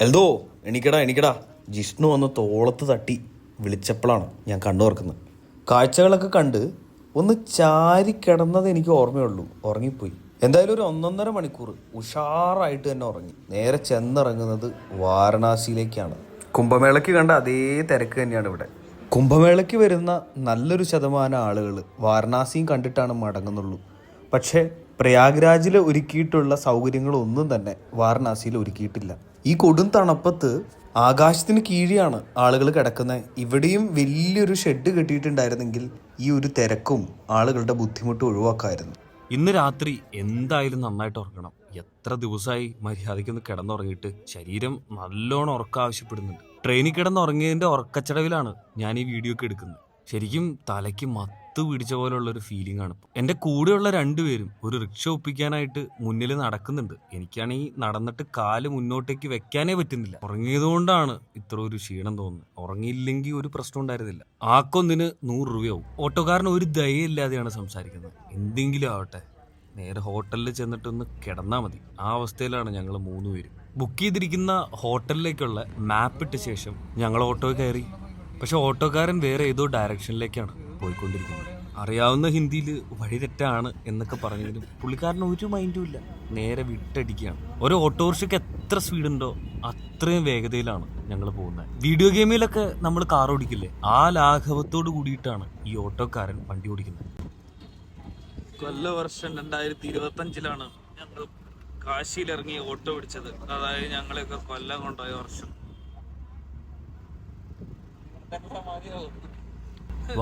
എൽദോ എണീക്കടാ എണീക്കടാ. ജിഷ്ണു വന്ന് തോളത്ത് തട്ടി വിളിച്ചപ്പോഴാണ് ഞാൻ കണ്ണു തുറക്കുന്നത്. കാഴ്ചകളൊക്കെ കണ്ട് ഒന്ന് ചാരി കിടന്നത് എനിക്ക് ഓർമ്മയുള്ളൂ. ഉറങ്ങിപ്പോയി. എന്തായാലും ഒരു ഒന്നൊന്നര മണിക്കൂർ ഉഷാറായിട്ട് തന്നെ ഉറങ്ങി. നേരെ ചെന്നിറങ്ങുന്നത് വാരണാസിയിലേക്കാണ്. കുംഭമേളയ്ക്ക് കണ്ട അതേ തിരക്ക് തന്നെയാണ് ഇവിടെ. കുംഭമേളയ്ക്ക് വരുന്ന നല്ലൊരു ശതമാനം ആളുകൾ വാരണാസിയും കണ്ടിട്ടാണ് മടങ്ങുന്നുള്ളൂ. പക്ഷേ പ്രയാഗ്രാജിൽ ഒരുക്കിയിട്ടുള്ള സൗകര്യങ്ങളൊന്നും തന്നെ വാരണാസിയിൽ ഒരുക്കിയിട്ടില്ല. ഈ കൊടും തണുപ്പത്ത് ആകാശത്തിന് കീഴിയാണ് ആളുകൾ കിടക്കുന്നത് ഇവിടെയും വലിയൊരു ഷെഡ് കെട്ടിയിട്ടുണ്ടായിരുന്നെങ്കിൽ ഈ ഒരു തിരക്കും ആളുകളുടെ ബുദ്ധിമുട്ടും ഒഴിവാക്കായിരുന്നു. ഇന്ന് രാത്രി എന്തായാലും നന്നായിട്ട് ഉറങ്ങണം. എത്ര ദിവസമായി മര്യാദയ്ക്കൊന്ന് കിടന്നുറങ്ങിയിട്ട് ശരീരം നല്ലോണം ഉറക്കം ആവശ്യപ്പെടുന്നുണ്ട് ട്രെയിനിൽ കിടന്നുറങ്ങിയതിന്റെ ഉറക്കച്ചടവിലാണ് ഞാൻ ഈ വീഡിയോ ഒക്കെ എടുക്കുന്നത്. ശരിക്കും തലയ്ക്ക് മത്ത് പിടിച്ച പോലുള്ള ഒരു ഫീലിംഗ് ആണ് എന്റെ കൂടെയുള്ള രണ്ടുപേരും ഒരു റിക്ഷ ഒപ്പിക്കാനായിട്ട് മുന്നിൽ നടക്കുന്നുണ്ട്. എനിക്കാണെങ്കിൽ നടന്നിട്ട് കാൽ മുന്നോട്ടേക്ക് വെക്കാനേ പറ്റുന്നില്ല. ഉറങ്ങിയതുകൊണ്ടാണ് ഇത്ര ഒരു ക്ഷീണം തോന്നുന്നത്. ഉറങ്ങിയില്ലെങ്കിൽ ഒരു പ്രശ്നം ഉണ്ടായിരുന്നില്ല. ആക്കൊന്നിന് നൂറ് രൂപയാവും. ഓട്ടോക്കാരൻ ഒരു ദയയില്ലാതെയാണ് സംസാരിക്കുന്നത്. എന്തെങ്കിലും ആവട്ടെ നേരെ ഹോട്ടലിൽ ചെന്നിട്ടൊന്ന് കിടന്നാൽ മതി. ആ അവസ്ഥയിലാണ് ഞങ്ങൾ മൂന്ന് പേരും ബുക്ക് ചെയ്തിരിക്കുന്ന ഹോട്ടലിലേക്കുള്ള മാപ്പ് ഇട്ട ശേഷം ഞങ്ങൾ ഓട്ടോ കയറി. പക്ഷെ ഓട്ടോക്കാരൻ വേറെ ഏതോ ഡയറക്ഷനിലേക്കാണ് പോയിക്കൊണ്ടിരിക്കുന്നത്. അറിയാവുന്ന ഹിന്ദിയിൽ വഴി തെറ്റാണ് എന്നൊക്കെ പറഞ്ഞെങ്കിലും പുള്ളിക്കാരന് ഒരു മൈൻഡും ഇല്ല. നേരെ വിട്ടടിക്കുകയാണ്. ഒരു ഓട്ടോറിക്ഷയ്ക്ക് എത്ര സ്പീഡ് ഉണ്ടോ അത്രയും വേഗതയിലാണ് ഞങ്ങൾ പോകുന്നത്. വീഡിയോ ഗെയിമിലൊക്കെ നമ്മൾ കാർ ഓടിക്കില്ലേ? ആ ലാഘവത്തോട് കൂടിയിട്ടാണ് ഈ ഓട്ടോക്കാരൻ വണ്ടി ഓടിക്കുന്നത്. കൊല്ല വർഷം രണ്ടായിരത്തി ഇരുപത്തി അഞ്ചിലാണ് ഞങ്ങൾ കാശിയിൽ ഇറങ്ങി ഓട്ടോ പിടിച്ചത്. അതായത് ഞങ്ങളെയൊക്കെ കൊല്ലം കൊണ്ടുപോയ വർഷം.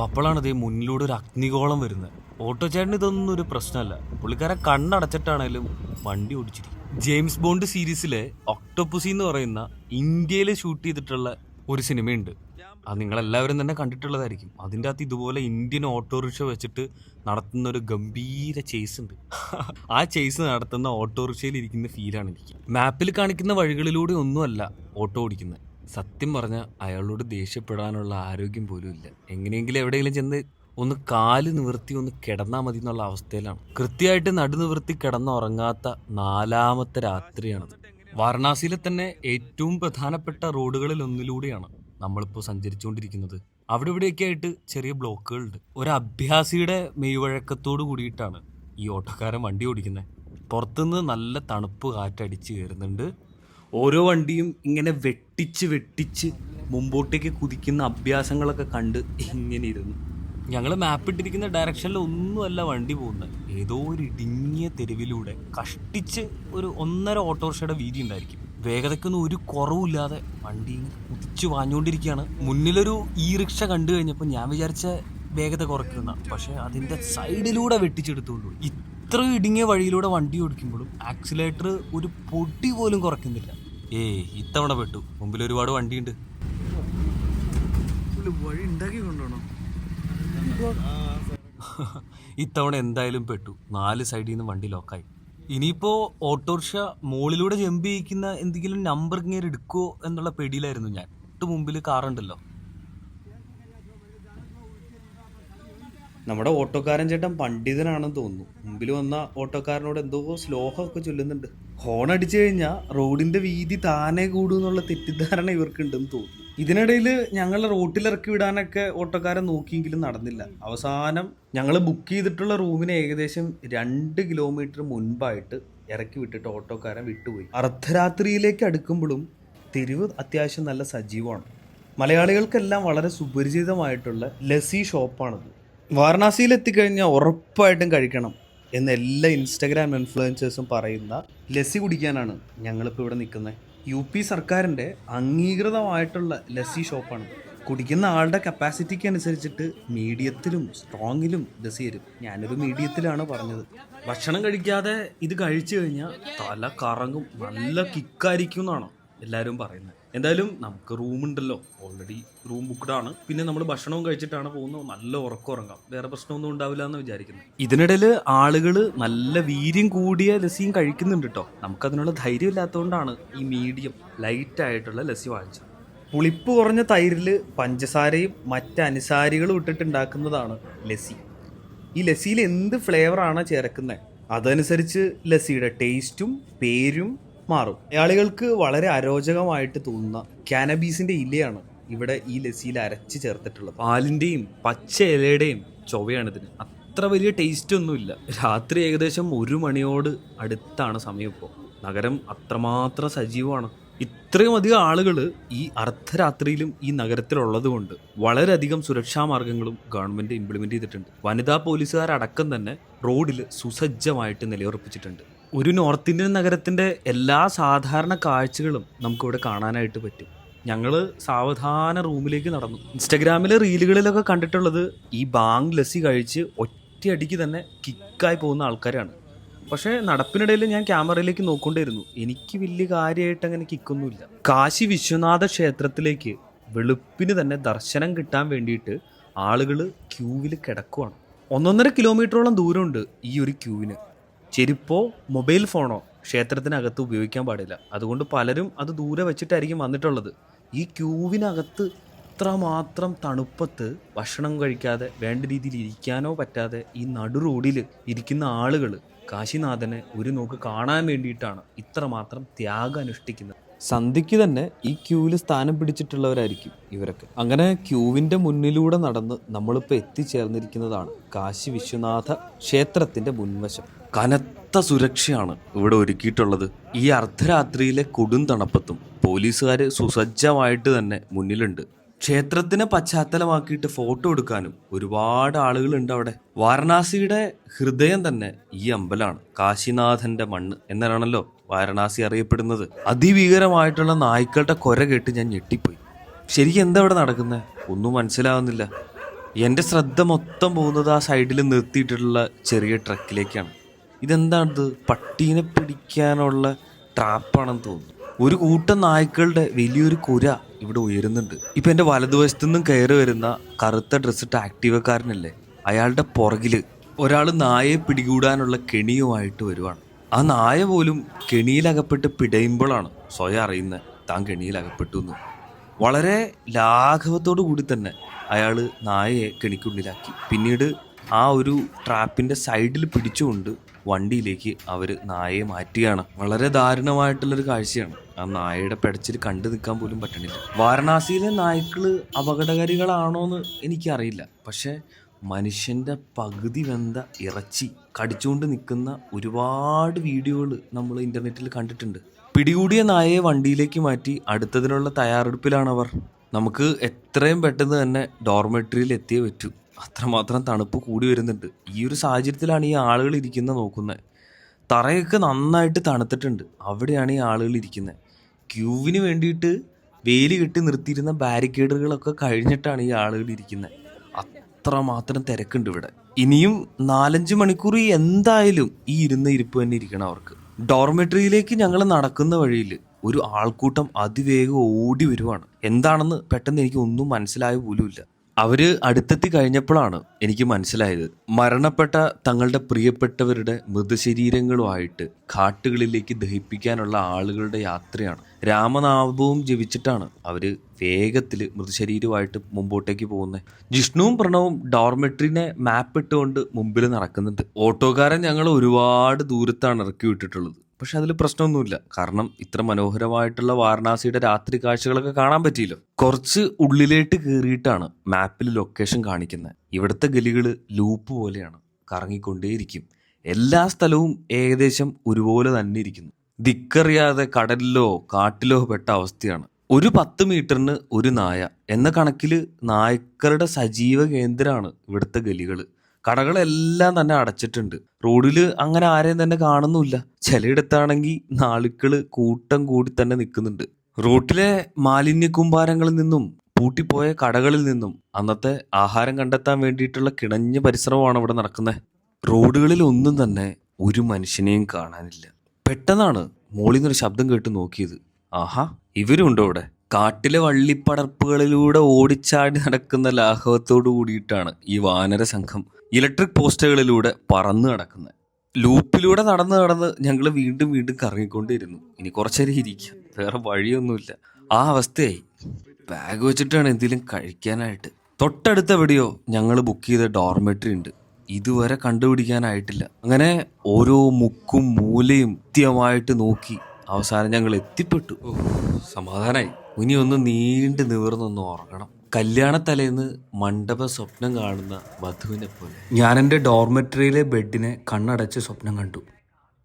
അപ്പോഴാണ് ഈ മുന്നിലൂടെ ഒരു അഗ്നികോളം വരുന്നത്. ഓട്ടോ ചേട്ടൻ ഇതൊന്നും ഒരു പ്രശ്നമല്ല. പുള്ളിക്കാരെ കണ്ണടച്ചിട്ടാണേലും വണ്ടി ഓടിച്ചിരിക്കും ജെയിംസ് ബോണ്ട് സീരീസിലെ ഒക്ടോപ്പുസി എന്ന് പറയുന്ന ഇന്ത്യയിൽ ഷൂട്ട് ചെയ്തിട്ടുള്ള ഒരു സിനിമയുണ്ട്. അത് നിങ്ങളെല്ലാവരും തന്നെ കണ്ടിട്ടുള്ളതായിരിക്കും. അതിന്റെ അകത്ത് ഇതുപോലെ ഇന്ത്യൻ ഓട്ടോറിക്ഷ വെച്ചിട്ട് നടത്തുന്ന ഒരു ഗംഭീര ചേസ് ഉണ്ട് ആ ചേസ് നടത്തുന്ന ഓട്ടോറിക്ഷയിൽ ഇരിക്കുന്ന ഫീലാണ് എനിക്ക്. മാപ്പിൽ കാണിക്കുന്ന വഴികളിലൂടെ ഒന്നുമല്ല ഓട്ടോ ഓടിക്കുന്നത്. സത്യം പറഞ്ഞ അയാളോട് ദേഷ്യപ്പെടാനുള്ള ആരോഗ്യം പോലും ഇല്ല. എങ്ങനെയെങ്കിലും എവിടെയെങ്കിലും ചെന്ന് ഒന്ന് കാൽ നിവർത്തി ഒന്ന് കിടന്നാൽ മതി എന്നുള്ള അവസ്ഥയിലാണ്. കൃത്യമായിട്ട് നടുനിവർത്തി കിടന്നുറങ്ങാത്ത നാലാമത്തെ രാത്രിയാണത്. വാരണാസിയിലെ തന്നെ ഏറ്റവും പ്രധാനപ്പെട്ട റോഡുകളിൽ ഒന്നിലൂടെയാണ് നമ്മളിപ്പോൾ സഞ്ചരിച്ചുകൊണ്ടിരിക്കുന്നത്. അവിടെ ഇവിടെയൊക്കെ ആയിട്ട് ചെറിയ ബ്ലോക്കുകളുണ്ട്. ഒരു അഭ്യാസിയുടെ മെയ്വഴക്കത്തോട് കൂടിയിട്ടാണ് ഈ ഓട്ടോക്കാരൻ വണ്ടി ഓടിക്കുന്നത് പുറത്തുനിന്ന് നല്ല തണുപ്പ് കാറ്റടിച്ച് കയറുന്നുണ്ട്. ഓരോ വണ്ടിയും ഇങ്ങനെ വെട്ടിച്ച് വെട്ടിച്ച് മുമ്പോട്ടേക്ക് കുതിക്കുന്ന അഭ്യാസങ്ങളൊക്കെ കണ്ട് ഇങ്ങനെ ഇരുന്നു. ഞങ്ങൾ മാപ്പ് ഇട്ടിരിക്കുന്ന ഡയറക്ഷനിൽ ഒന്നുമല്ല വണ്ടി പോകുന്നത്. ഏതോ ഒരു ഇടുങ്ങിയ തെരുവിലൂടെ കഷ്ടിച്ച് ഒരു ഒന്നര ഓട്ടോറിക്ഷയുടെ വീതി ഉണ്ടായിരിക്കും. വേഗതയ്ക്കൊന്നും ഒരു കുറവില്ലാതെ വണ്ടി കുതിച്ച് വാഞ്ഞുകൊണ്ടിരിക്കുകയാണ്. മുന്നിലൊരു ഈ റിക്ഷ കണ്ടു കഴിഞ്ഞപ്പോൾ ഞാൻ വിചാരിച്ച വേഗത കുറയ്ക്കുന്ന പക്ഷെ അതിന്റെ സൈഡിലൂടെ വെട്ടിച്ചെടുത്തുകൊണ്ടു ഇത്ര ഇടുങ്ങിയ വഴിയിലൂടെ വണ്ടി ഓടിക്കുമ്പോഴും ആക്സിലേറ്റർ ഒരു പൊടി പോലും കുറയ്ക്കുന്നില്ല. ഏയ് ഇത്തവണ പെട്ടു. മുമ്പിൽ ഒരുപാട് വണ്ടിയുണ്ട്. വഴി ഉണ്ടാക്കി കൊണ്ടുപോകണം? ഇത്തവണ എന്തായാലും പെട്ടു. നാല് സൈഡിൽ നിന്ന് വണ്ടി ലോക്കായി. ഇനിയിപ്പോ ഓട്ടോറിക്ഷ മുകളിലൂടെ ജമ്പ് ചെയ്യിക്കുന്ന എന്തെങ്കിലും നമ്പർ ഇങ്ങനെ എടുക്കുമോ എന്നുള്ള പെടിയിലായിരുന്നു ഞാൻ. തൊട്ട് മുമ്പിൽ കാറുണ്ടല്ലോ. നമ്മുടെ ഓട്ടോക്കാരൻ ചേട്ടൻ പണ്ഡിതനാണെന്ന് തോന്നുന്നു. മുമ്പിൽ വന്ന ഓട്ടോക്കാരനോട് എന്തോ ശ്ലോകമൊക്കെ ചൊല്ലുന്നുണ്ട്. ഹോൺ അടിച്ചു കഴിഞ്ഞാൽ റോഡിന്റെ വീതി താനെ കൂടും എന്നുള്ള തെറ്റിദ്ധാരണ ഇവർക്കുണ്ടെന്ന് തോന്നുന്നു. ഇതിനിടയിൽ ഞങ്ങൾ റോട്ടിലിറക്കി വിടാനൊക്കെ ഓട്ടോക്കാരൻ നോക്കിയെങ്കിലും നടന്നില്ല. അവസാനം ഞങ്ങൾ ബുക്ക് ചെയ്തിട്ടുള്ള റൂമിന് ഏകദേശം രണ്ട് കിലോമീറ്റർ മുൻപായിട്ട് ഇറക്കി വിട്ടിട്ട് ഓട്ടോക്കാരൻ വിട്ടുപോയി. അർദ്ധരാത്രിയിലേക്ക് അടുക്കുമ്പോഴും തെരുവ് അത്യാവശ്യം നല്ല സജീവമാണ്. മലയാളികൾക്കെല്ലാം വളരെ സുപരിചിതമായിട്ടുള്ള ലസ്സി ഷോപ്പാണത്. വാരണാസിയിൽ എത്തിക്കഴിഞ്ഞാൽ ഉറപ്പായിട്ടും കഴിക്കണം. എന്ന് എല്ലാ ഇൻസ്റ്റഗ്രാം ഇൻഫ്ലുവൻസേഴ്സും പറയുന്ന ലസ്സി കുടിക്കാനാണ് ഞങ്ങളിപ്പോൾ ഇവിടെ നിൽക്കുന്നത് യു പി സർക്കാരിന്റെ അംഗീകൃതമായിട്ടുള്ള ലസ്സി ഷോപ്പാണ്. കുടിക്കുന്ന ആളുടെ കപ്പാസിറ്റിക്ക് അനുസരിച്ചിട്ട് മീഡിയത്തിലും സ്ട്രോങ്ങിലും ലസ്സി തരും ഞാനൊരു മീഡിയത്തിലാണ് പറഞ്ഞത്. ഭക്ഷണം കഴിക്കാതെ ഇത് കഴിച്ചു കഴിഞ്ഞാൽ തല കറങ്ങും. നല്ല കിക്കായിരിക്കും എന്നാണ് എല്ലാവരും പറയുന്നത് എന്തായാലും നമുക്ക് റൂം ഉണ്ടല്ലോ. ഓൾറെഡി റൂം ബുക്ക്ഡ് ആണ്. പിന്നെ നമ്മൾ ഭക്ഷണവും കഴിച്ചിട്ടാണ് പോകുന്നത്. നല്ല ഉറക്കം ഉറങ്ങാം. വേറെ പ്രശ്നമൊന്നും ഉണ്ടാവില്ല എന്ന് വിചാരിക്കുന്നു. ഇതിനിടയിൽ ആളുകൾ നല്ല വീര്യം കൂടിയ ലസ്സിയും കഴിക്കുന്നുണ്ട് കേട്ടോ നമുക്കതിനുള്ള ധൈര്യം ഇല്ലാത്തതുകൊണ്ടാണ് ഈ മീഡിയം ലൈറ്റ് ആയിട്ടുള്ള ലസ്സി വാങ്ങിച്ചത്. പുളിപ്പ് കുറഞ്ഞ തൈരിൽ പഞ്ചസാരയും മറ്റ് അനുസാരികളും ഇട്ടിട്ടുണ്ടാക്കുന്നതാണ് ലസ്സി. ഈ ലസ്സിയിൽ എന്ത് ഫ്ലേവറാണ് ചേർക്കുന്നത് അതനുസരിച്ച് ലസ്സിയുടെ ടേസ്റ്റും പേരും മാറും. മലയാളികൾക്ക് വളരെ അരോചകമായിട്ട് തോന്നുന്ന കാനബീസിന്റെ ഇലയാണ് ഇവിടെ ഈ ലസ്സിയിൽ അരച്ച് ചേർത്തിട്ടുള്ളത്. പാലിന്റെയും പച്ച ഇലയുടെയും ചൊവയാണ് ഇതിന്. അത്ര വലിയ ടേസ്റ്റ് ഒന്നുമില്ല. രാത്രി ഏകദേശം ഒരു മണിയോട് അടുത്താണ് സമയം ഇപ്പോൾ. നഗരം അത്രമാത്രം സജീവമാണ്. ഇത്രയും അധികം ആളുകൾ ഈ അർദ്ധരാത്രിയിലും ഈ നഗരത്തിലുള്ളത് കൊണ്ട് വളരെയധികം സുരക്ഷാ മാർഗങ്ങളും ഗവൺമെന്റ് ഇംപ്ലിമെന്റ് ചെയ്തിട്ടുണ്ട്. വനിതാ പോലീസുകാരടക്കം തന്നെ റോഡിൽ സുസജ്ജമായിട്ട് നിലയുറപ്പിച്ചിട്ടുണ്ട്. ഒരു നോർത്ത് ഇന്ത്യൻ നഗരത്തിന്റെ എല്ലാ സാധാരണ കാഴ്ചകളും നമുക്കിവിടെ കാണാനായിട്ട് പറ്റും. ഞങ്ങൾ സാവധാന റൂമിലേക്ക് നടന്നു. ഇൻസ്റ്റഗ്രാമിലെ റീലുകളിലൊക്കെ കണ്ടിട്ടുള്ളത് ഈ ബാങ് ലസ്സി കഴിച്ച് ഒറ്റയടിക്ക് തന്നെ കിക്കായി പോകുന്ന ആൾക്കാരാണ്. പക്ഷേ നടപ്പിനിടയിൽ ഞാൻ ക്യാമറയിലേക്ക് നോക്കൊണ്ടിരുന്നു. എനിക്ക് വലിയ കാര്യമായിട്ട് അങ്ങനെ കിക്കൊന്നുമില്ല. കാശി വിശ്വനാഥ ക്ഷേത്രത്തിലേക്ക് വെളുപ്പിന് തന്നെ ദർശനം കിട്ടാൻ വേണ്ടിയിട്ട് ആളുകൾ ക്യൂവിൽ കിടക്കുവാണ്. ഒന്നൊന്നര കിലോമീറ്ററോളം ദൂരമുണ്ട് ഈ ഒരു ക്യൂവിന്. ചെരുപ്പോ മൊബൈൽ ഫോണോ ക്ഷേത്രത്തിനകത്ത് ഉപയോഗിക്കാൻ പാടില്ല. അതുകൊണ്ട് പലരും അത് ദൂരെ വെച്ചിട്ടായിരിക്കും വന്നിട്ടുള്ളത്. ഈ ക്യൂവിനകത്ത് ഇത്രമാത്രം തണുപ്പത്ത് ഭക്ഷണം കഴിക്കാതെ വേണ്ട രീതിയിൽ ഇരിക്കാനോ പറ്റാതെ ഈ നടു റോഡിൽ ഇരിക്കുന്ന ആളുകൾ കാശിനാഥനെ ഒരു നോക്ക് കാണാൻ വേണ്ടിയിട്ടാണ് ഇത്രമാത്രം ത്യാഗം അനുഷ്ഠിക്കുന്നത്. സന്ധ്യയ്ക്ക് തന്നെ ഈ ക്യൂവിൽ സ്ഥാനം പിടിച്ചിട്ടുള്ളവരായിരിക്കും ഇവരൊക്കെ. അങ്ങനെ ക്യൂവിന്റെ മുന്നിലൂടെ നടന്ന് നമ്മളിപ്പോൾ എത്തിച്ചേർന്നിരിക്കുന്നതാണ് കാശി വിശ്വനാഥ ക്ഷേത്രത്തിന്റെ മുൻവശം. കനത്ത സുരക്ഷയാണ് ഇവിടെ ഒരുക്കിയിട്ടുള്ളത്. ഈ അർദ്ധരാത്രിയിലെ കൊടും തണുപ്പത്തും പോലീസുകാർ സുസജ്ജമായിട്ട് തന്നെ മുന്നിലുണ്ട്. ക്ഷേത്രത്തിനെ പശ്ചാത്തലമാക്കിയിട്ട് ഫോട്ടോ എടുക്കാനും ഒരുപാട് ആളുകളുണ്ട് അവിടെ. വാരണാസിയുടെ ഹൃദയം തന്നെ ഈ അമ്പലമാണ് കാശിനാഥന്റെ മണ്ണ് എന്നാണല്ലോ വാരണാസി അറിയപ്പെടുന്നത്. അതിഭീകരമായിട്ടുള്ള നായ്ക്കളുടെ കൊര കേട്ട് ഞാൻ ഞെട്ടിപ്പോയി. ശരിക്കും എന്താ ഇവിടെ നടക്കുന്നത് ഒന്നും മനസ്സിലാവുന്നില്ല. എന്റെ ശ്രദ്ധ മൊത്തം പോകുന്നത് ആ സൈഡിൽ നിർത്തിയിട്ടുള്ള ചെറിയ ട്രക്കിലേക്കാണ് ഇതെന്താണിത്? പട്ടീനെ പിടിക്കാനുള്ള ട്രാപ്പാണെന്ന് തോന്നുന്നു. ഒരു കൂട്ടം നായ്ക്കളുടെ വലിയൊരു കുര ഇവിടെ ഉയരുന്നുണ്ട്. ഇപ്പൊ എന്റെ വലതുവശത്തു നിന്നും കയറി വരുന്ന കറുത്ത ഡ്രസ്സിട്ട് ആക്റ്റീവക്കാരനല്ലേ അയാളുടെ പുറകിൽ ഒരാൾ നായയെ പിടികൂടാനുള്ള കെണിയുമായിട്ട് വരുവാണ്. ആ നായ പോലും കെണിയിലകപ്പെട്ട് പിടയുമ്പോഴാണ് സ്വയം അറിയുന്നത് താൻ കെണിയിലകപ്പെട്ടു എന്ന്. വളരെ ലാഘവത്തോടു കൂടി തന്നെ അയാൾ നായയെ കെണിക്കുള്ളിലാക്കി. പിന്നീട് ആ ഒരു ട്രാപ്പിന്റെ സൈഡിൽ പിടിച്ചുകൊണ്ട് വണ്ടിയിലേക്ക് അവർ നായയെ മാറ്റുകയാണ്. വളരെ ദാരുണമായിട്ടുള്ളൊരു കാഴ്ചയാണ്. ആ നായയുടെ പെടച്ചിൽ കണ്ടു നിൽക്കാൻ പോലും പറ്റണില്ല. വാരണാസിയിലെ നായ്ക്കൾ അപകടകാരികളാണോ എന്ന് എനിക്കറിയില്ല. പക്ഷേ മനുഷ്യന്റെ പകുതി വെന്ത ഇറച്ചി കടിച്ചുകൊണ്ട് നിൽക്കുന്ന ഒരുപാട് വീഡിയോകൾ നമ്മൾ ഇന്റർനെറ്റിൽ കണ്ടിട്ടുണ്ട്. പിടികൂടിയ നായയെ വണ്ടിയിലേക്ക് മാറ്റി അടുത്തതിനുള്ള തയ്യാറെടുപ്പിലാണവർ. നമുക്ക് എത്രയും പെട്ടെന്ന് തന്നെ ഡോർമെട്രിയിൽ എത്തിയേ പറ്റൂ. അത്രമാത്രം തണുപ്പ് കൂടി വരുന്നുണ്ട്. ഈ ഒരു സാഹചര്യത്തിലാണ് ഈ ആളുകൾ ഇരിക്കുന്നത് നോക്കുന്നത്. തറയൊക്കെ നന്നായിട്ട് തണുത്തിട്ടുണ്ട്. അവിടെയാണ് ഈ ആളുകൾ ഇരിക്കുന്നത്. ക്യൂവിന് വേണ്ടിയിട്ട് വേലി കെട്ടി നിർത്തിയിരുന്ന ബാരിക്കേഡുകളൊക്കെ കഴിഞ്ഞിട്ടാണ് ഈ ആളുകൾ ഇരിക്കുന്നത്. അത്രമാത്രം തിരക്കുണ്ട് ഇവിടെ. ഇനിയും നാലഞ്ച് മണിക്കൂർ എന്തായാലും ഈ ഇരുന്ന ഇരിപ്പ് തന്നെ ഇരിക്കണം അവർക്ക്. ഡോർമെട്രിയിലേക്ക് ഞങ്ങൾ നടക്കുന്ന വഴിയിൽ ഒരു ആൾക്കൂട്ടം അതിവേഗം ഓടി വരുവാണ്. എന്താണെന്ന് പെട്ടെന്ന് എനിക്ക് ഒന്നും മനസ്സിലായ പോലുമില്ല. അവർ അടുത്തെത്തി കഴിഞ്ഞപ്പോഴാണ് എനിക്ക് മനസ്സിലായത്. മരണപ്പെട്ട തങ്ങളുടെ പ്രിയപ്പെട്ടവരുടെ മൃതശരീരങ്ങളുമായിട്ട് കാട്ടുകളിലേക്ക് ദഹിപ്പിക്കാനുള്ള ആളുകളുടെ യാത്രയാണ്. രാമനാമവും ജപിച്ചിട്ടാണ് അവർ വേഗത്തിൽ മൃതശരീരമായിട്ട് മുമ്പോട്ടേക്ക് പോകുന്നത് ജിഷ്ണുവും പ്രണവും ഡോർമെട്രിനെ മാപ്പ് ഇട്ടുകൊണ്ട് മുമ്പിൽ നടക്കുന്നുണ്ട്. ഓട്ടോക്കാരൻ ഞങ്ങൾ ഒരുപാട് ദൂരത്താണ് ഇറക്കി വിട്ടിട്ടുള്ളത്. പക്ഷെ അതിൽ പ്രശ്നമൊന്നുമില്ല. കാരണം ഇത്ര മനോഹരമായിട്ടുള്ള വാരണാസിയുടെ രാത്രി കാഴ്ചകളൊക്കെ കാണാൻ പറ്റിയില്ല. കുറച്ച് ഉള്ളിലേട്ട് കയറിയിട്ടാണ് മാപ്പിൽ ലൊക്കേഷൻ കാണിക്കുന്നത് ഇവിടുത്തെ ഗലികൾ ലൂപ്പ് പോലെയാണ്. കറങ്ങിക്കൊണ്ടേയിരിക്കും. എല്ലാ സ്ഥലവും ഏകദേശം ഒരുപോലെ തന്നെ ഇരിക്കുന്നു. ദിക്കറിയാതെ കടലിലോ കാട്ടിലോ പെട്ട അവസ്ഥയാണ്. ഒരു പത്ത് മീറ്ററിന് ഒരു നായ എന്ന കണക്കിൽ നായ്ക്കളുടെ സജീവ കേന്ദ്രമാണ് ഇവിടുത്തെ ഗലികൾ കടകളെല്ലാം തന്നെ അടച്ചിട്ടുണ്ട്. റോഡിൽ അങ്ങനെ ആരെയും തന്നെ കാണുന്നുമില്ല. ചിലയിടത്താണെങ്കിൽ നാളുകൾ കൂട്ടം കൂടി തന്നെ നിൽക്കുന്നുണ്ട് റോട്ടിലെ മാലിന്യ കൂമ്പാരങ്ങളിൽ നിന്നും പൂട്ടിപ്പോയ കടകളിൽ നിന്നും അന്നത്തെ ആഹാരം കണ്ടെത്താൻ വേണ്ടിയിട്ടുള്ള കിണഞ്ഞ പരിശ്രമമാണ് ഇവിടെ നടക്കുന്നത് റോഡുകളിൽ ഒന്നും തന്നെ ഒരു മനുഷ്യനെയും കാണാനില്ല. പെട്ടെന്നാണ് മോളിൽ നിന്നൊരു ശബ്ദം കേട്ട് നോക്കിയത്. ആഹാ ഇവരുണ്ടോ ഇവിടെ? കാട്ടിലെ വള്ളിപ്പടർപ്പുകളിലൂടെ ഓടിച്ചാടി നടക്കുന്ന ലാഘവത്തോടു കൂടിയിട്ടാണ് ഈ വാനര സംഘം ഇലക്ട്രിക് പോസ്റ്റുകളിലൂടെ പറന്നു നടക്കുന്നത് ലൂപ്പിലൂടെ നടന്ന് നടന്ന് ഞങ്ങൾ വീണ്ടും വീണ്ടും കറങ്ങിക്കൊണ്ടിരുന്നു. ഇനി കുറച്ചേരം ഇരിക്കാം. വേറെ വഴിയൊന്നുമില്ല. ആ അവസ്ഥയായി. ബാഗ് വെച്ചിട്ടാണ് എന്തെങ്കിലും കഴിക്കാനായിട്ട്. തൊട്ടടുത്ത എവിടെയോ ഞങ്ങൾ ബുക്ക് ചെയ്ത ഡോർമെട്രി ഉണ്ട്. ഇതുവരെ കണ്ടുപിടിക്കാനായിട്ടില്ല. അങ്ങനെ ഓരോ മുക്കും മൂലയും കൃത്യമായിട്ട് നോക്കി അവസാനം ഞങ്ങൾ എത്തിപ്പെട്ടു സമാധാനമായി ഇനി ഒന്ന് നീണ്ടു നിവർന്നൊന്ന് ഉറങ്ങണം. കല്യാണത്തലേന്ന് മണ്ഡപ സ്വപ്നം കാണുന്ന വധുവിനെ പോലെ ഞാൻ എന്റെ ഡോർമെറ്ററിയിലെ ബെഡിനെ കണ്ണടച്ച് സ്വപ്നം കണ്ടു.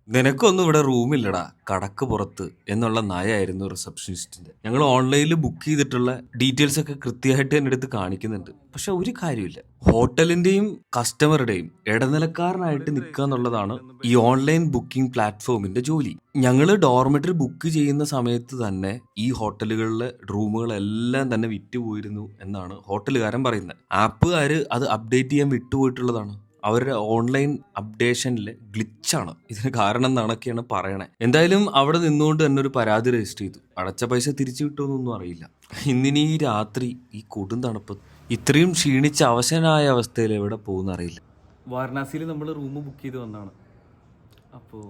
നിനക്കൊന്നും ഇവിടെ റൂമില്ലടാ. കടക്ക് പുറത്ത് എന്നുള്ള നയായിരുന്നു റിസപ്ഷനിസ്റ്റിന്റെ ഞങ്ങൾ ഓൺലൈനിൽ ബുക്ക് ചെയ്തിട്ടുള്ള ഡീറ്റെയിൽസ് ഒക്കെ കൃത്യമായിട്ട് എന്റെ അടുത്ത് കാണിക്കുന്നുണ്ട്. പക്ഷെ ഒരു കാര്യമില്ല ഹോട്ടലിന്റെയും കസ്റ്റമറുടെയും ഇടനിലക്കാരനായിട്ട് നിൽക്കുക എന്നുള്ളതാണ് ഈ ഓൺലൈൻ ബുക്കിംഗ് പ്ലാറ്റ്ഫോമിന്റെ ജോലി. ഞങ്ങൾ ഡോർമെറ്ററി ബുക്ക് ചെയ്യുന്ന സമയത്ത് തന്നെ ഈ ഹോട്ടലുകളിലെ റൂമുകളെല്ലാം തന്നെ വിറ്റുപോയിരുന്നു എന്നാണ് ഹോട്ടലുകാരൻ പറയുന്നത്. ആപ്പുകാർ അത് അപ്ഡേറ്റ് ചെയ്യാൻ വിട്ടുപോയിട്ടുള്ളതാണ്. അവരുടെ ഓൺലൈൻ അപ്ഡേഷനിൽ ഗ്ലിച്ചാണ്. ഇതിന് കാരണം എന്നാണൊക്കെയാണ് പറയണേ. എന്തായാലും അവിടെ നിന്നുകൊണ്ട് തന്നെ ഒരു പരാതി രജിസ്റ്റർ ചെയ്തു. അടച്ച പൈസ തിരിച്ചു കിട്ടുമെന്നൊന്നും അറിയില്ല. ഇന്നിനി രാത്രി ഈ കൊടും തണുപ്പ് ഇത്രയും ക്ഷീണിച്ച അവശനായ അവസ്ഥയിൽ എവിടെ പോകുന്ന അറിയില്ല. വാരണാസിയിൽ നമ്മൾ റൂം ബുക്ക് ചെയ്ത് വന്നാണ് അപ്പോൾ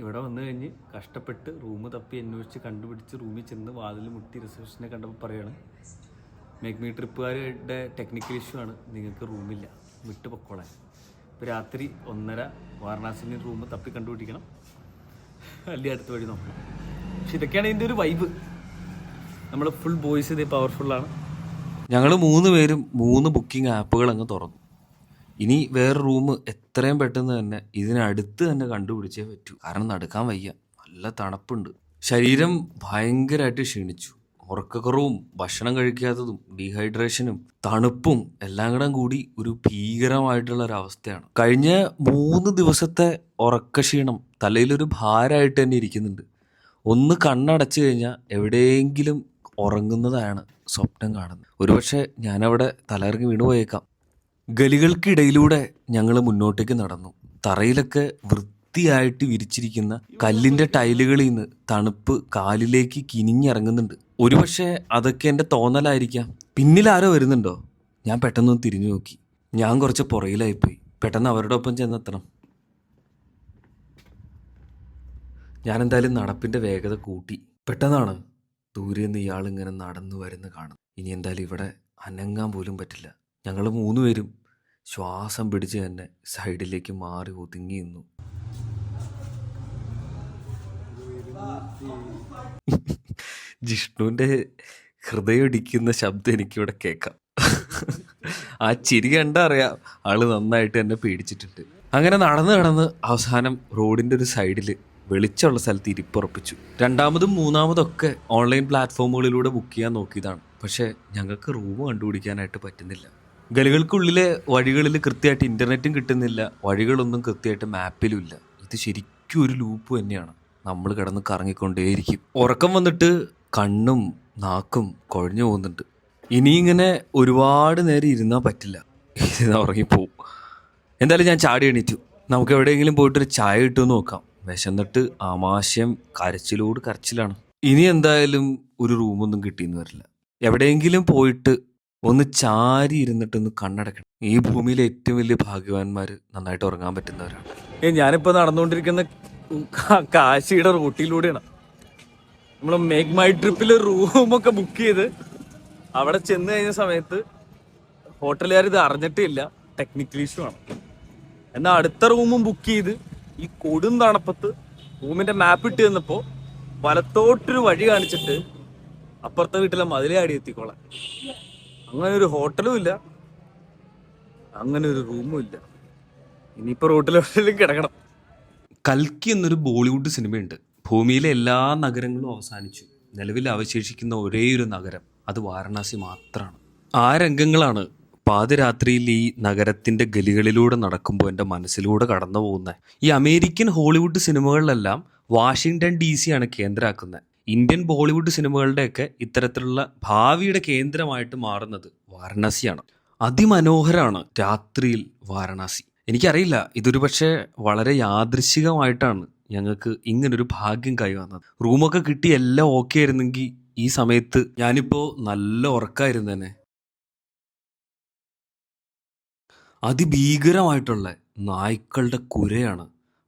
ഇവിടെ വന്നു കഴിഞ്ഞ് കഷ്ടപ്പെട്ട് റൂം തപ്പി അന്വേഷിച്ച് കണ്ടുപിടിച്ച് റൂമിൽ ചെന്ന് വാതിൽ മുട്ടി റിസപ്ഷനെ കണ്ടപ്പോൾ പറയാണ് മേക്ക് മീ ട്രിപ്പുകാരുടെ ടെക്നിക്കൽ ഇഷ്യൂ ആണ്. നിങ്ങൾക്ക് റൂമില്ല വിട്ടുപൊക്കോളാൻ. രാത്രി ഒന്നര വാരണാസിന്റെ റൂം തപ്പി കണ്ടുപിടിക്കണം. അല്ലെങ്കിൽ അടുത്ത വഴി നോക്കണം പക്ഷെ ഇതൊക്കെയാണ് ഇതിന്റെ ഒരു വൈബ് നമ്മൾ ഫുൾ ബോയ്സ് ഇതേ പവർഫുള്ളാണ് ഞങ്ങൾ മൂന്ന് പേരും മൂന്ന് ബുക്കിംഗ് ആപ്പുകൾ അങ്ങ് തുറന്നു. ഇനി വേറെ റൂം എത്രയും പെട്ടെന്ന് തന്നെ ഇതിനടുത്ത് തന്നെ കണ്ടുപിടിച്ചേ പറ്റൂ. കാരണം നടക്കാൻ വയ്യ. നല്ല തണുപ്പുണ്ട്. ശരീരം ഭയങ്കരമായിട്ട് ക്ഷീണിച്ചു. ഉറക്കക്കുറവും ഭക്ഷണം കഴിക്കാത്തതും ഡീഹൈഡ്രേഷനും തണുപ്പും എല്ലാം കൂടെ കൂടി ഒരു ഭീകരമായിട്ടുള്ള ഒരു അവസ്ഥയാണ്. കഴിഞ്ഞ മൂന്ന് ദിവസത്തെ ഉറക്കക്ഷീണം തലയിലൊരു ഭാരമായിട്ട് തന്നെ ഇരിക്കുന്നുണ്ട്. ഒന്ന് കണ്ണടച്ചു കഴിഞ്ഞാൽ എവിടെയെങ്കിലും ഉറങ്ങുന്നതാണ് സ്വപ്നം കാണുന്നത്. ഒരുപക്ഷെ ഞാനവിടെ തലയിറങ്ങി വീണുപോയേക്കാം ഗലികൾക്കിടയിലൂടെ ഞങ്ങൾ മുന്നോട്ടേക്ക് നടന്നു. തറയിലൊക്കെ വൃത്തിയായിട്ട് വിരിച്ചിരിക്കുന്ന കല്ലിന്റെ ടൈലുകളിൽ നിന്ന് തണുപ്പ് കാലിലേക്ക് കിനിഞ്ഞിറങ്ങുന്നുണ്ട്. ഒരുപക്ഷെ അതൊക്കെ എന്റെ തോന്നലായിരിക്കാം. പിന്നിൽ ആരോ വരുന്നുണ്ടോ? ഞാൻ പെട്ടെന്ന് തിരിഞ്ഞു നോക്കി. ഞാൻ കുറച്ച് പുറകിലായിപ്പോയി. പെട്ടെന്ന് അവരുടെ ഒപ്പം ചെന്നെത്തണം. ഞാൻ എന്തായാലും നടപ്പിന്റെ വേഗത കൂട്ടി. പെട്ടെന്നാണ് ദൂരെ നിന്ന് ഇയാളിങ്ങനെ നടന്നു വരുന്ന കാണും ഇനി എന്തായാലും ഇവിടെ അനങ്ങാൻ പോലും പറ്റില്ല. ഞങ്ങൾ മൂന്നുപേരും ശ്വാസം പിടിച്ച് തന്നെ സൈഡിലേക്ക് മാറി ഒതുങ്ങി നിന്നു. ജിഷ്ണുവിന്റെ ഹൃദയമിടിക്കുന്ന ശബ്ദം എനിക്കിവിടെ കേൾക്കാം. ആ ചിരി കണ്ടാ അറിയാം ആൾ നന്നായിട്ട് എന്നെ പേടിച്ചിട്ടുണ്ട്. അങ്ങനെ നടന്ന് നടന്ന് അവസാനം റോഡിന്റെ ഒരു സൈഡിൽ വെളിച്ചമുള്ള സ്ഥലത്ത് ഇരിപ്പുറപ്പിച്ചു. രണ്ടാമതും മൂന്നാമതും ഒക്കെ ഓൺലൈൻ പ്ലാറ്റ്ഫോമുകളിലൂടെ ബുക്ക് ചെയ്യാൻ നോക്കിയതാണ്. പക്ഷേ ഞങ്ങൾക്ക് റൂം കണ്ടുപിടിക്കാനായിട്ട് പറ്റുന്നില്ല. ഗലികൾക്കുള്ളിലെ വഴികളിൽ കൃത്യമായിട്ട് ഇന്റർനെറ്റും കിട്ടുന്നില്ല. വഴികളൊന്നും കൃത്യമായിട്ട് മാപ്പിലും ഇല്ല. ഇത് ശരിക്കും ഒരു ലൂപ്പ് തന്നെയാണ്. നമ്മൾ കിടന്ന് കറങ്ങിക്കൊണ്ടേയിരിക്കും. ഉറക്കം വന്നിട്ട് കണ്ണും നാക്കും കുഴഞ്ഞു പോകുന്നുണ്ട്. ഇനി ഇങ്ങനെ ഒരുപാട് നേരം ഇരുന്നാൽ പറ്റില്ല. ഇത് ഉറങ്ങിപ്പോവും എന്തായാലും ഞാൻ ചാടി എണീറ്റു. നമുക്ക് എവിടെയെങ്കിലും പോയിട്ടൊരു ചായ കിട്ടുമെന്ന് നോക്കാം. വിശന്നിട്ട് ആമാശയം കരച്ചിലോട് കരച്ചിലാണ്. ഇനി എന്തായാലും ഒരു റൂമൊന്നും കിട്ടിയെന്ന് വരില്ല. എവിടെയെങ്കിലും പോയിട്ട് ഒന്ന് ചാരി ഇരുന്നിട്ടൊന്ന് കണ്ണടക്കണം. ഈ ഭൂമിയിലെ ഏറ്റവും വലിയ ഭാഗ്യവാന്മാർ നന്നായിട്ട് ഉറങ്ങാൻ പറ്റുന്നവരാണ്. ഏ ഞാനിപ്പോൾ നടന്നുകൊണ്ടിരിക്കുന്ന കാശിയുടെ റൂട്ടിലൂടെയാണ്. നമ്മൾ മേക്ക് മൈ ട്രിപ്പിൽ റൂമൊക്കെ ബുക്ക് ചെയ്ത് അവിടെ ചെന്ന് കഴിഞ്ഞ സമയത്ത് ഹോട്ടലുകാർ ഇത് അറിഞ്ഞിട്ടില്ല. ടെക്നിക്കൽ ഇഷ്യൂ ആണ്. എന്നാൽ അടുത്ത റൂമും ബുക്ക് ചെയ്ത് ഈ കൊടും തണുപ്പത്ത് റൂമിന്റെ മാപ്പ് ഇട്ട് തന്നപ്പോ വലത്തോട്ടൊരു വഴി കാണിച്ചിട്ട് അപ്പുറത്തെ വീട്ടിലെ മതിലാടി എത്തിക്കോളാം. അങ്ങനെ ഒരു ഹോട്ടലും ഇല്ല. അങ്ങനെ ഒരു റൂമും ഇല്ല. ഇനിയിപ്പോ റോട്ടിലെവിടെയും കിടക്കണം. കൽക്കി എന്നൊരു ബോളിവുഡ് സിനിമയുണ്ട്. ഭൂമിയിലെ എല്ലാ നഗരങ്ങളും അവസാനിച്ചു. നിലവിൽ അവശേഷിക്കുന്ന ഒരേ ഒരു നഗരം അത് വാരണാസി മാത്രമാണ് ആ രംഗങ്ങളാണ് പാതിരാത്രിയിൽ ഈ നഗരത്തിന്റെ ഗലികളിലൂടെ നടക്കുമ്പോൾ എന്റെ മനസ്സിലൂടെ കടന്നു പോകുന്നത്. ഈ അമേരിക്കൻ ഹോളിവുഡ് സിനിമകളിലെല്ലാം വാഷിങ്ടൺ ഡി സി ആണ് കേന്ദ്രമാക്കുന്നത് ഇന്ത്യൻ ബോളിവുഡ് സിനിമകളുടെയൊക്കെ ഇത്തരത്തിലുള്ള ഭാവിയുടെ കേന്ദ്രമായിട്ട് മാറുന്നത് വാരണാസിയാണ്. അതിമനോഹരമാണ് രാത്രിയിൽ വാരണാസി. എനിക്കറിയില്ല ഇതൊരു പക്ഷേ വളരെ യാദൃശികമായിട്ടാണ് ഞങ്ങൾക്ക് ഇങ്ങനൊരു ഭാഗ്യം കൈവന്നത് റൂമൊക്കെ കിട്ടി എല്ലാം ഓക്കെ ആയിരുന്നെങ്കിൽ ഈ സമയത്ത് ഞാനിപ്പോ നല്ല ഉറക്കായിരുന്നു തന്നെ അതിഭീകരമായിട്ടുള്ള നായ്ക്കളുടെ കുരയാണ്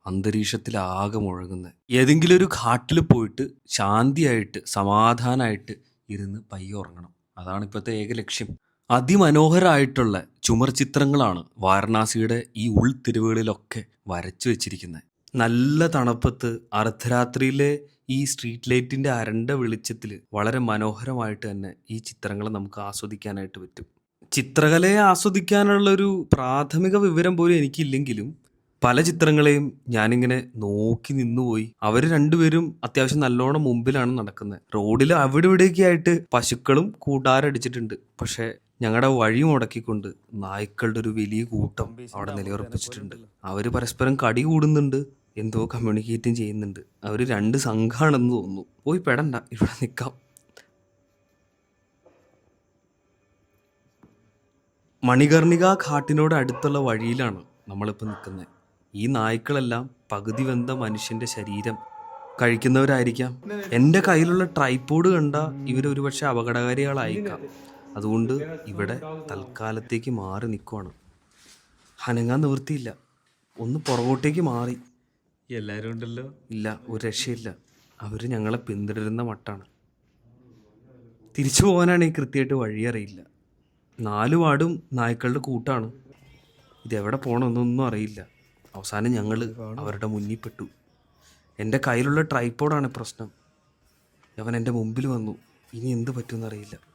അന്തരീക്ഷത്തിൽ ആകെ മുഴങ്ങുന്നത് ഏതെങ്കിലും ഒരു ഘാട്ടിൽ പോയിട്ട് ശാന്തിയായിട്ട് സമാധാനമായിട്ട് ഇരുന്ന് പയ്യെ ഉറങ്ങണം. അതാണ് ഇപ്പോഴത്തെ ഏക ലക്ഷ്യം. അതിമനോഹരമായിട്ടുള്ള ചുമർ ചിത്രങ്ങളാണ് വാരണാസിയുടെ ഈ ഉൾത്തിരിവുകളിലൊക്കെ വരച്ചു വെച്ചിരിക്കുന്നത് നല്ല തണുപ്പത്ത് അർദ്ധരാത്രിയിലെ ഈ സ്ട്രീറ്റ് ലൈറ്റിന്റെ അരണ്ട വെളിച്ചത്തിൽ വളരെ മനോഹരമായിട്ട് തന്നെ ഈ ചിത്രങ്ങളെ നമുക്ക് ആസ്വദിക്കാനായിട്ട് പറ്റും. ചിത്രകലയെ ആസ്വദിക്കാനുള്ള ഒരു പ്രാഥമിക വിവരം പോലും എനിക്കില്ലെങ്കിലും പല ചിത്രങ്ങളെയും ഞാനിങ്ങനെ നോക്കി നിന്നുപോയി അവർ രണ്ടുപേരും അത്യാവശ്യം നല്ലോണം മുമ്പിലാണ് നടക്കുന്നത്. റോഡിൽ അവിടെ ഇവിടെയൊക്കെ ആയിട്ട് പശുക്കളും കൂട്ടാരടിച്ചിട്ടുണ്ട് പക്ഷെ ഞങ്ങളുടെ വഴി മുടക്കിക്കൊണ്ട് നായ്ക്കളുടെ ഒരു വലിയ കൂട്ടം അവിടെ നിലയുറപ്പിച്ചിട്ടുണ്ട്. അവർ പരസ്പരം കടി കൂടുന്നുണ്ട്. എന്തോ കമ്മ്യൂണിക്കേറ്റും ചെയ്യുന്നുണ്ട്. അവർ രണ്ട് സംഘമാണെന്ന് തോന്നുന്നു. പോയി പെടണ്ട ഇവിടെ നിൽക്കാം മണികർണിക ഘാട്ടിനോട് അടുത്തുള്ള വഴിയിലാണ് നമ്മളിപ്പോൾ നിൽക്കുന്നത്. ഈ നായ്ക്കളെല്ലാം പകുതി വെന്ത മനുഷ്യന്റെ ശരീരം കഴിക്കുന്നവരായിരിക്കാം. എന്റെ കയ്യിലുള്ള ട്രൈപോഡ് കണ്ട ഇവർ ഒരുപക്ഷെ അപകടകാരികളായിരിക്കാം അതുകൊണ്ട് ഇവിടെ തൽക്കാലത്തേക്ക് മാറി നിൽക്കുവാണ് അനങ്ങാൻ നിവൃത്തിയില്ല. ഒന്ന് പുറകോട്ടേക്ക് മാറി. എല്ലാരും ഉണ്ടല്ലോ? ഇല്ല ഒരു രക്ഷയില്ല. അവർ ഞങ്ങളെ പിന്തുടരുന്ന മട്ടാണ്. തിരിച്ചു പോകാനാണ് ഈ കൃത്യമായിട്ട് വഴി അറിയില്ല. നാല് വാർഡും നായ്ക്കളുടെ കൂട്ടാണ്. ഇതെവിടെ പോകണമെന്നൊന്നും അറിയില്ല. അവസാനം ഞങ്ങൾ അവരുടെ മുന്നിൽ പെട്ടു. എന്റെ കയ്യിലുള്ള ട്രൈപ്പോഡാണ് പ്രശ്നം. അവൻ എന്റെ മുമ്പിൽ വന്നു. ഇനി എന്ത് പറ്റുമെന്നറിയില്ല